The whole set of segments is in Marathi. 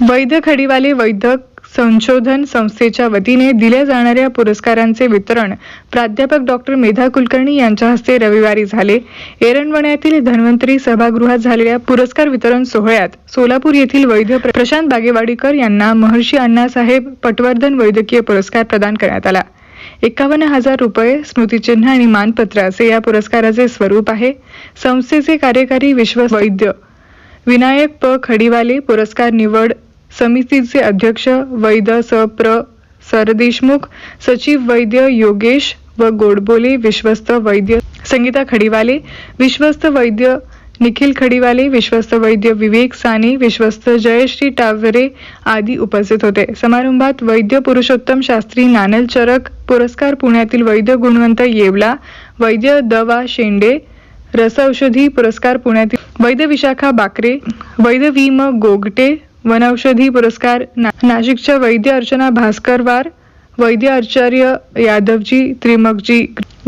वैध खडीवाले वैद्यक संशोधन संस्थेच्या वतीने दिल्या जाणाऱ्या पुरस्कारांचे वितरण प्राध्यापक डॉक्टर मेधा कुलकर्णी यांच्या हस्ते रविवारी झाले. एरणवण्यातील धन्वंतरी सभागृहात झालेल्या पुरस्कार वितरण सोहळ्यात सोलापूर येथील वैद्य प्रशांत बागेवाडीकर यांना महर्षी अण्णासाहेब पटवर्धन वैद्यकीय पुरस्कार प्रदान करण्यात आला. एकावन्न हजार रुपये स्मृतिचिन्ह आणि मानपत्र असे या पुरस्काराचे स्वरूप आहे. संस्थेचे कार्यकारी विश्व वैद्य विनायक प खडीवाले पुरस्कार निवड समितीचे अध्यक्ष वैद्य स. प्र. सरदेशमुख सचिव वैद्य योगेश व गोडबोले विश्वस्त वैद्य संगीता खडीवाले विश्वस्त वैद्य निखिल खडीवाले विश्वस्त वैद्य विवेक साने विश्वस्त जयश्री टावरे आदी उपस्थित होते. समारंभात वैद्य पुरुषोत्तम शास्त्री नानल चरक पुरस्कार पुण्यातील वैद्य गुणवंत येवला वैद्य दवा शेंडे रसऔषधी पुरस्कार पुण्यातील वैद्य विशाखा बाकरे वैद्य वी. म. गोगटे वनौषधी पुरस्कार ना- नाशिकच्या वैद्य अर्चना भास्करवार वैद्य आचार्य यादवजी त्रिमकजी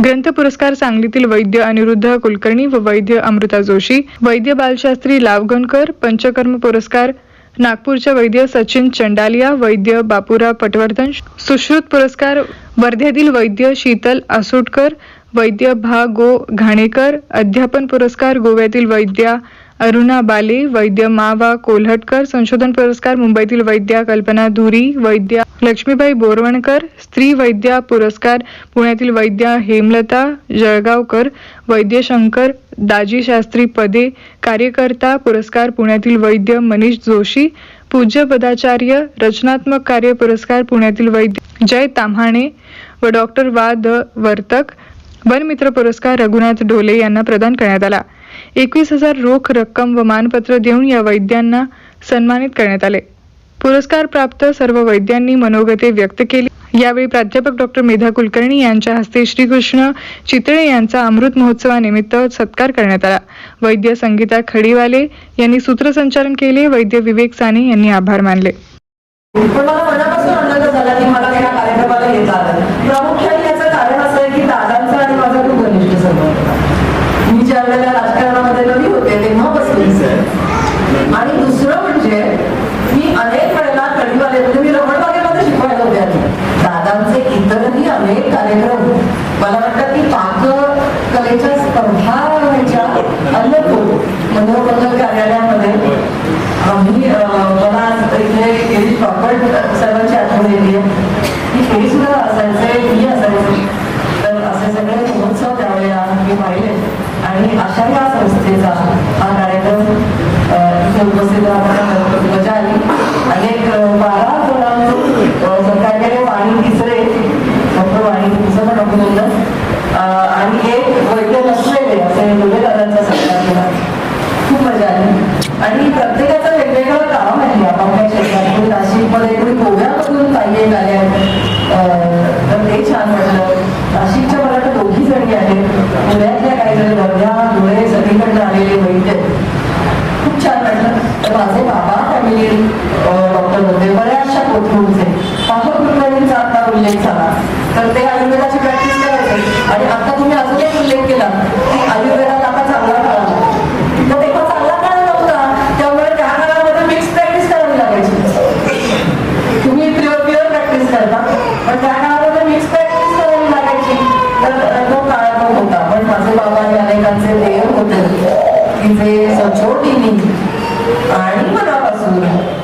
ग्रंथ पुरस्कार सांगलीतील वैद्य अनिरुद्ध कुलकर्णी व वैद्य अमृता जोशी वैद्य बालशास्त्री लावगणकर पंचकर्म पुरस्कार नागपूरच्या वैद्य सचिन चंडालिया वैद्य बापूराव पटवर्धन सुश्रुत पुरस्कार वर्ध्यातील वैद्य शीतल असुटकर वैद्य भा गो घाणेकर अध्यापन पुरस्कार गोव्यातील वैद्या अरुणा बाले वैद्य मा वा कोल्हटकर संशोधन पुरस्कार मुंबईतील वैद्या कल्पना धुरी वैद्या लक्ष्मीबाई बोरवणकर स्त्री वैद्या पुरस्कार पुण्यातील वैद्या हेमलता जळगावकर वैद्य शंकर दाजी शास्त्री पदे कार्यकर्ता पुरस्कार पुण्यातील वैद्य मनीष जोशी पूज्य पदाचार्य रचनात्मक कार्य पुरस्कार पुण्यातील वैद्य जय ताम्हाणे व डॉक्टर वा द वर्तक वनमित्र पुरस्कार रघुनाथ ढोले यांना प्रदान करण्यात आला. एकवीस हजार रोख रक्कम व मानपत्र देऊन या वैद्यांना सन्मानित करण्यात आले. पुरस्कार प्राप्त सर्व वैद्यांनी मनोगते व्यक्त केली. यावेळी प्राध्यापक डॉक्टर मेधा कुलकर्णी यांच्या हस्ते श्रीकृष्ण चितळे यांचा अमृत महोत्सवानिमित्त सत्कार करण्यात आला. वैद्य संगीता खडीवाले यांनी सूत्रसंचालन केले. वैद्य विवेक साने यांनी आभार मानले. प्रामुख्याने याचं कारण असं आहे की दादांचं आणि माझं खूप घनिष्ठ संबंध. मी ज्या वेळेला राजकारणामध्ये नवी होते तेव्हापासून आणि दुसरं म्हणजे मी अनेक वेळेला कढीवाले म्हणजे मी रमणबागेमध्ये शिकवायला होते आधी दादांचे इतरही अनेक कार्यक्रम मला वाटतं की पाक कलेच्या स्पर्धा व्हायच्या अलग कार्यालयामध्ये आम्ही मला इथे गेली प्रॉपर सर्वांची आठवण येते. की हे सुद्धा असायचे मी असायचे. तर असे सगळे महोत्सव त्यावेळेला मी पाहिले. आणि अशा या संस्थेचा हा कार्यक्रम इथे उपस्थित राहताना मजा आली अनेक बारा मुलांचं अं, वाणी तिसरे डॉक्टर वाणी तिसरं पण अभिनंदन. आणि एक वैद्य नसलेले असे दादांचा सत्कार केला खूप मजा आली आणि प्रत्येकाचं वेगवेगळं काम आहे आपापल्या क्षेत्रात कोणी नाशिकमध्ये कोणी गोव्यामधून काही एक आले आहेत अं, तर ते छान वाटलं नाशिकच्या मला वाटतं दोघी जणी आहेत पुण्यातल्या काही जण वर्ध्या धुळे सगळीकडनं आलेले वैद्य आहेत. खूप छान वाटलं तर माझे बाबा डॉक्टर होते बऱ्याचशा कोथरूडचे पापड कुलकर्णींचा आता उल्लेख झाला तर ते आयुर्वेदाची प्रॅक्टिस करायचे. आणि आता तुम्ही अजून एक उल्लेख केला की आयुर्वेदात आता चांगला काळ तर तेव्हा चांगला काळ नव्हता. त्यामुळे त्या काळामध्ये मिक्स प्रॅक्टिस करावी लागायची. तुम्ही प्युअर प्युअर प्रॅक्टिस करता पण त्या काळामध्ये मिक्स प्रॅक्टिस करावी लागायची. तर तो काळ तो होता. पण माझे बाबा आणि अनेकांचे देव होते की जे सचोटीने आणि Александра.